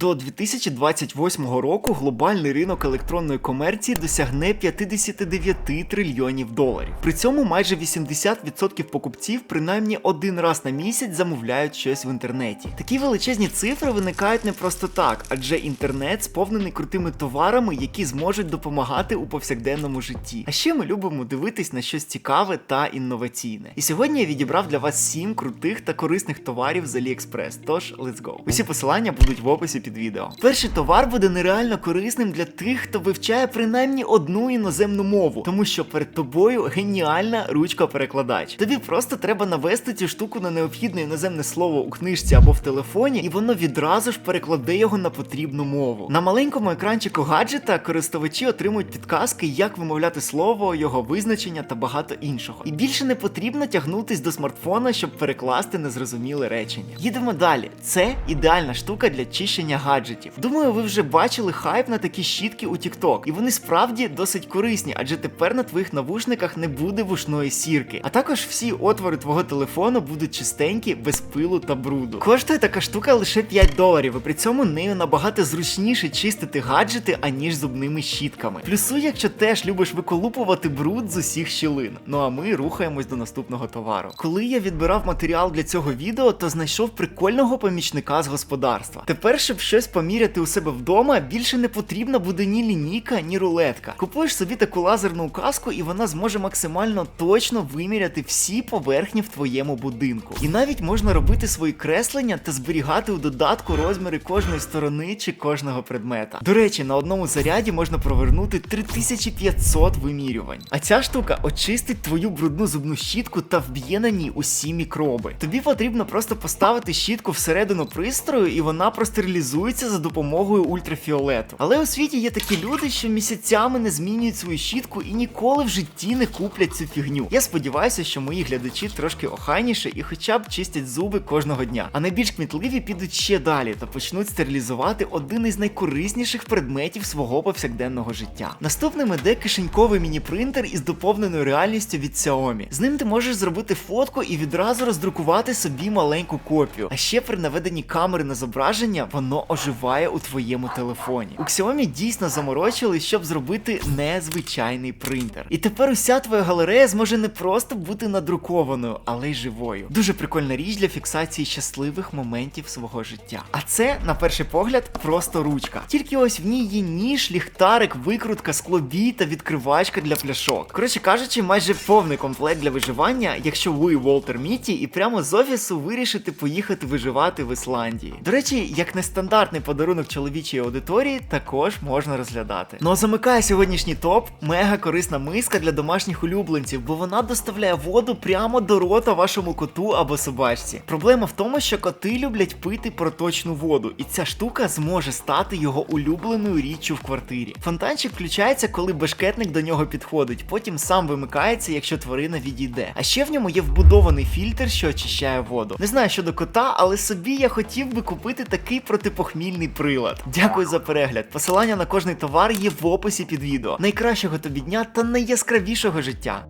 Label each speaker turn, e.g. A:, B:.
A: До 2028 року глобальний ринок електронної комерції досягне 59 трильйонів доларів. При цьому майже 80% покупців принаймні один раз на місяць замовляють щось в інтернеті. Такі величезні цифри виникають не просто так, адже інтернет сповнений крутими товарами, які зможуть допомагати у повсякденному житті. А ще ми любимо дивитись на щось цікаве та інноваційне. І сьогодні я відібрав для вас 7 крутих та корисних товарів з AliExpress. Тож let's go. Усі посилання будуть в описі під відео. Перший товар буде нереально корисним для тих, хто вивчає принаймні одну іноземну мову, тому що перед тобою геніальна ручка-перекладач. Тобі просто треба навести цю штуку на необхідне іноземне слово у книжці або в телефоні, і воно відразу ж перекладе його на потрібну мову. На маленькому екранчику гаджета користувачі отримують підказки, як вимовляти слово, його визначення та багато іншого. І більше не потрібно тягнутись до смартфона, щоб перекласти незрозуміле речення. Їдемо далі. Це ідеальна штука для чищення гаджетів. Думаю, ви вже бачили хайп на такі щітки у TikTok, і вони справді досить корисні, адже тепер на твоїх навушниках не буде вушної сірки. А також всі отвори твого телефону будуть чистенькі, без пилу та бруду. Коштує така штука лише 5 доларів, і при цьому нею набагато зручніше чистити гаджети, аніж зубними щітками. Плюсуй, якщо теж любиш виколупувати бруд з усіх щілин. Ну а ми рухаємось до наступного товару. Коли я відбирав матеріал для цього відео, то знайшов прикольного помічника з господарства. Тепер, щоб щось поміряти у себе вдома, більше не потрібна буде ні лінійка, ні рулетка. Купуєш собі таку лазерну указку, і вона зможе максимально точно виміряти всі поверхні в твоєму будинку. І навіть можна робити свої креслення та зберігати у додатку розміри кожної сторони чи кожного предмета. До речі, на одному заряді можна провернути 3500 вимірювань. А ця штука очистить твою брудну зубну щітку та вб'є на ній усі мікроби. Тобі потрібно просто поставити щітку всередину пристрою, і вона простерилізується за допомогою ультрафіолету. Але у світі є такі люди, що місяцями не змінюють свою щітку і ніколи в житті не куплять цю фігню. Я сподіваюся, що мої глядачі трошки охайніше і хоча б чистять зуби кожного дня. А найбільш кмітливі підуть ще далі та почнуть стерилізувати один із найкорисніших предметів свого повсякденного життя. Наступним іде кишеньковий міні-принтер із доповненою реальністю від Xiaomi. З ним ти можеш зробити фотку і відразу роздрукувати собі маленьку копію. А ще при наведенні камери на зображення воно оживає у твоєму телефоні. У Xiaomi дійсно заморочили, щоб зробити незвичайний принтер. І тепер уся твоя галерея зможе не просто бути надрукованою, але й живою. Дуже прикольна річ для фіксації щасливих моментів свого життя. А це, на перший погляд, просто ручка. Тільки ось в ній є ніж, ліхтарик, викрутка, склобій та відкривачка для пляшок. Коротше кажучи, майже повний комплект для виживання, якщо ви Волтер Міті і прямо з офісу вирішите поїхати виживати в Ісландії. До речі, як нестандартний подарунок чоловічої аудиторії, також можна розглядати. Ну а замикає сьогоднішній топ мега корисна миска для домашніх улюбленців, бо вона доставляє воду прямо до рота вашому коту або собачці. Проблема в тому, що коти люблять пити проточну воду, і ця штука зможе стати його улюбленою річчю в квартирі. Фонтанчик включається, коли бешкетник до нього підходить, потім сам вимикається, якщо тварина відійде. А ще в ньому є вбудований фільтр, що очищає воду. Не знаю щодо кота, але собі я хотів би купити такий протипохмільний прилад. Дякую за перегляд. Посилання на кожний товар є в описі під відео. Найкращого тобі дня та найяскравішого життя.